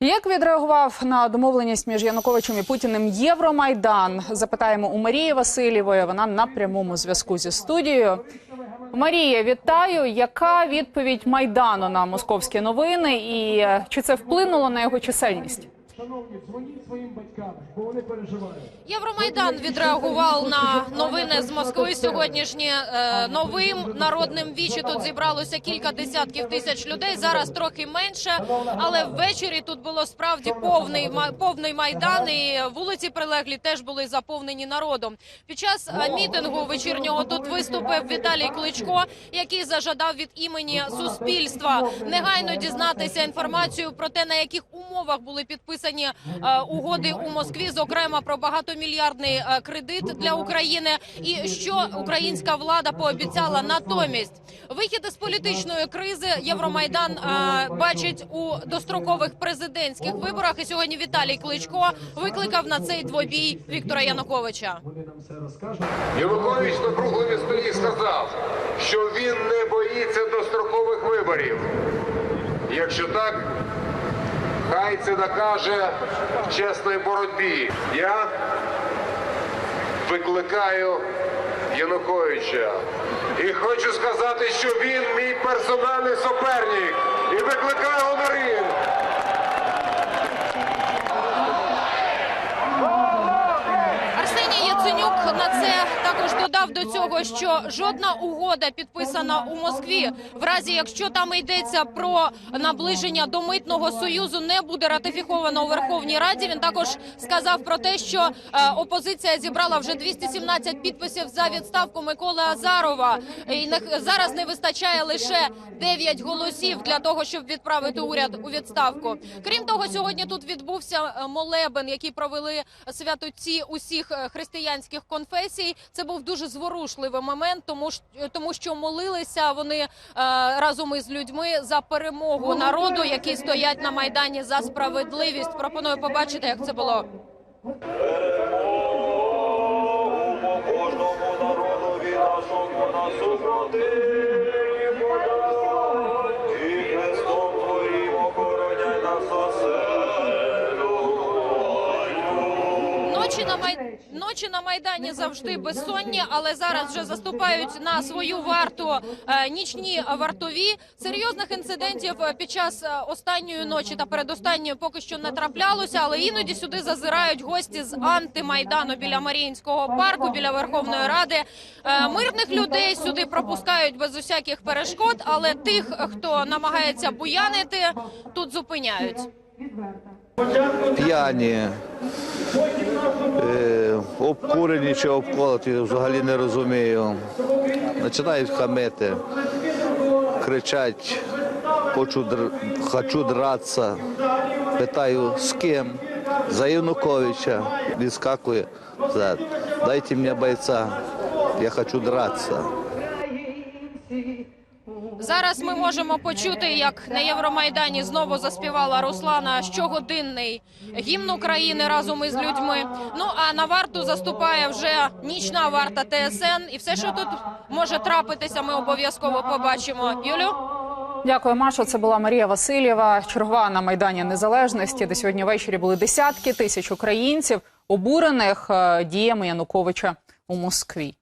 Як відреагував на домовленість між Януковичем і Путіним Євромайдан? Запитаємо у Марії Васильєвої. Вона на прямому зв'язку зі студією. Марія, вітаю. Яка відповідь майдану на московські новини, і е, чи це вплинуло на його чисельність? Шановні, дзвоніть своїм батькам, бо вони переживають. Євромайдан відреагував на новини з Москви. Сьогоднішні е, новим народним вічі. Тут зібралося кілька десятків тисяч людей. Зараз трохи менше, але ввечері тут було справді повний повний майдан. І вулиці прилеглі теж були заповнені народом. Під час е, мітингу вечірнього тут виступив Віталій Кличко, який зажадав від імені суспільства. негайно дізнатися інформацію про те, на яких умовах були підписані е, угоди у Москві, зокрема про багатомільярдний е, кредит для України, і що українська влада пообіцяла натомість. Вихід із політичної кризи Євромайдан е, бачить у дострокових президентських виборах. І сьогодні Віталій Кличко викликав на цей двобій Віктора Януковича. Янукович на круглому столі сказав, що він не боїться дострокових виборів. Якщо так, хай це докаже в чесній боротьбі. Я викликаю Януковича. І хочу сказати, що він мій персональний суперник. І викликаю його на ринг. Арсеній Яценюк на це додав до цього, що жодна угода підписана у Москві, в разі якщо там йдеться про наближення до митного союзу, не буде ратифіковано у Верховній Раді. Він також сказав про те, що е, опозиція зібрала вже 217 підписів за відставку Миколи Азарова. І зараз не вистачає лише 9 голосів для того, щоб відправити уряд у відставку. Крім того, сьогодні тут відбувся е, молебен, який провели святоці усіх е, християнських конфесій. Це був дуже зворушливий момент, тому ж тому, що молилися вони е, разом із людьми за перемогу народу, які стоять на майдані за справедливість. Пропоную побачити, як це було. Ночі на май... ночі на майдані завжди безсонні, але зараз вже заступають на свою варту е, нічні вартові. Серйозних інцидентів е, під час е, останньої ночі та передостанньої поки що не траплялося, але іноді сюди зазирають гості з антимайдану біля Маріїнського парку, біля Верховної Ради. Мирних людей сюди пропускають без усяких перешкод, але тих, хто намагається буянити, тут зупиняють. п'яні, обкурені чи обколоті, взагалі не розумію. Починають хамити, кричать, хочу, хочу дратися. Питаю, з ким? За Януковича. Відскакує. Дайте мені бойця, я хочу дратися. Зараз ми можемо почути, як на Євромайдані знову заспівала Руслана щогодинний гімн України разом із людьми. Ну а на варту заступає вже нічна варта ТСН. І все, що тут може трапитися, ми обов'язково побачимо. Юлю. Дякую, Машо. Це була Марія Васильєва, чергова на майдані Незалежності, де сьогодні ввечері були десятки тисяч українців, обурених е, діями Януковича у Москві.